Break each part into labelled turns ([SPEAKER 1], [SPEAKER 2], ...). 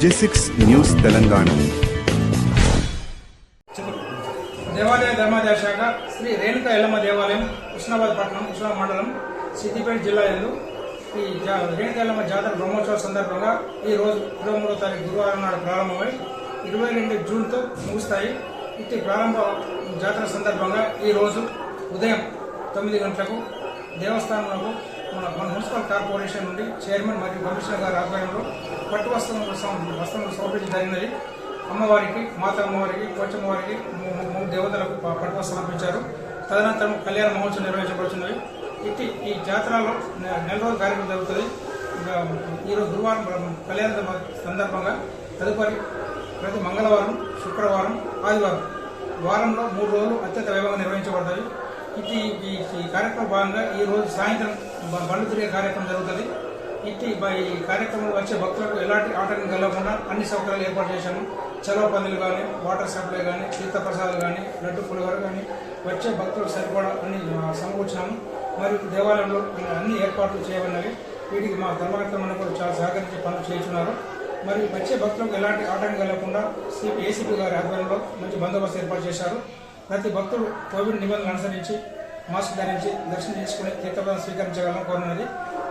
[SPEAKER 1] జెసిక్స్ news Telangana.
[SPEAKER 2] దేవాలయ ధర్మాదాయ శాఖ శ్రీ రేణుక ఎల్లమ్మ దేవాలయం కృష్ణాబాద్ పట్టణం ఉస్నాబాద్ మండలం సిద్దిపేట జిల్లా యందు ఈ జా- రేణుక ఎల్లమ్మ జాతర బ్రహ్మోత్సవ సందర్భంగా ఈ రోజు ఇరవై మూడో తారీఖు గురువారం నాడు ప్రారంభమై ఇరవై రెండు జూన్తో ముగుస్తాయి. ఇట్టి ప్రారంభ జాతర సందర్భంగా ఈరోజు ఉదయం తొమ్మిది గంటలకు దేవస్థానంలో మన మన మున్సిపల్ కార్పొరేషన్ నుండి చైర్మన్ మరియు కమిషనర్ గారి ఆధ్వర్యంలో పట్టు వస్త్రములు వస్త్రములు సమర్పించడం జరిగినది. అమ్మవారికి మాత అమ్మవారికి పోచమ్మవారికి మూ- మూడు దేవతలకు పట్టు వస్త్రం సమర్పించారు తదనంతరం కళ్యాణ మహోత్సవం నిర్వహించబడుతున్నది ఇట్టి ఈ జాతరలో నెల రోజుల కార్యక్రమం జరుగుతుంది. ఈరోజు గురువారం కళ్యాణ సందర్భంగా తదుపరి ప్రతి మంగళవారం శుక్రవారం ఆదివారం వారంలో మూడు రోజులు అత్యంత వైభవంగా నిర్వహించబడతాయి ఇట్టి ఈ కార్యక్రమ భాగంగా ఈ రోజు సాయంత్రం బండ్లు తిరిగే కార్యక్రమం జరుగుతుంది. ఇట్టి ఈ కార్యక్రమంలో వచ్చే భక్తులకు ఎలాంటి ఆటంకం కలగకుండా అన్ని సౌకర్యాలు ఏర్పాటు చేశాము. చలవ పందులు కానీ వాటర్ సప్లై కానీ తీర్థప్రసాదాలు కానీ లడ్డు పులిహోర కానీ వచ్చే భక్తులకు సరిపడా అన్ని సమకూర్చాము మరియు దేవాలయంలో అన్ని ఏర్పాట్లు చేయబడినవి. వీటికి మా ధర్మకర్త మనకు కూడా చాలా సహకరించి పనులు చేస్తున్నారు. మరి వచ్చే భక్తులకు ఎలాంటి ఆటంకం కలగకుండా సిపి ఏసీపీ గారి ఆధ్వర్యంలో మంచి బందోబస్తు ఏర్పాటు చేశారు. ప్రతి భక్తుడు కోవిడ్ నిబంధనలు అనుసరించి మాస్క్ ధరించి దర్శనం చేసుకుని తీర్థప్రదం స్వీకరించగలం కోరినది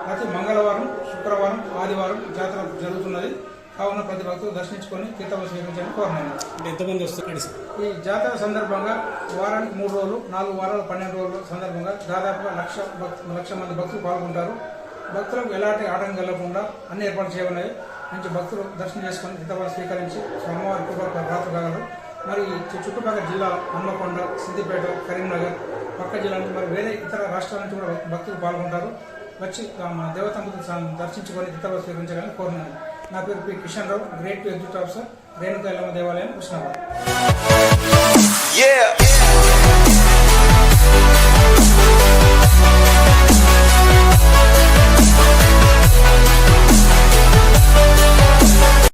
[SPEAKER 2] ప్రతి మంగళవారం శుక్రవారం ఆదివారం జాతర జరుగుతున్నది. కావున ప్రతి భక్తులు దర్శించుకొని తీర్థప్రదం స్వీకరించాలని కోరినాను
[SPEAKER 3] అంటే ఎంతమంది వస్తారు?
[SPEAKER 2] ఈ జాతర సందర్భంగా వారానికి మూడు రోజులు నాలుగు వారాలు పన్నెండు రోజుల సందర్భంగా దాదాపుగా లక్ష లక్ష మంది భక్తులు పాల్గొంటారు. భక్తులకు ఎలాంటి ఆటంకం కలగకుండా అన్ని ఏర్పాటు చేయబడినాయి మంచి భక్తులు దర్శనం చేసుకొని తీర్థవారు స్వీకరించి స్వామివారి కృప కాగలరు. మరి చుట్టుపక్కల జిల్లా హన్మకొండ సిద్దిపేట కరీంనగర్ పక్క జిల్లా నుంచి మరి వేరే ఇతర రాష్ట్రాల నుంచి కూడా భక్తులు పాల్గొంటారు. వచ్చి ఆ, మా దేవతంపులు దర్శించుకొని ఇతరులు స్వీకరించాలని కోరినాను నా పేరు P. Kishan Rao grade two executive officer Renuka Yellamma దేవాలయం కృష్ణాబాద్.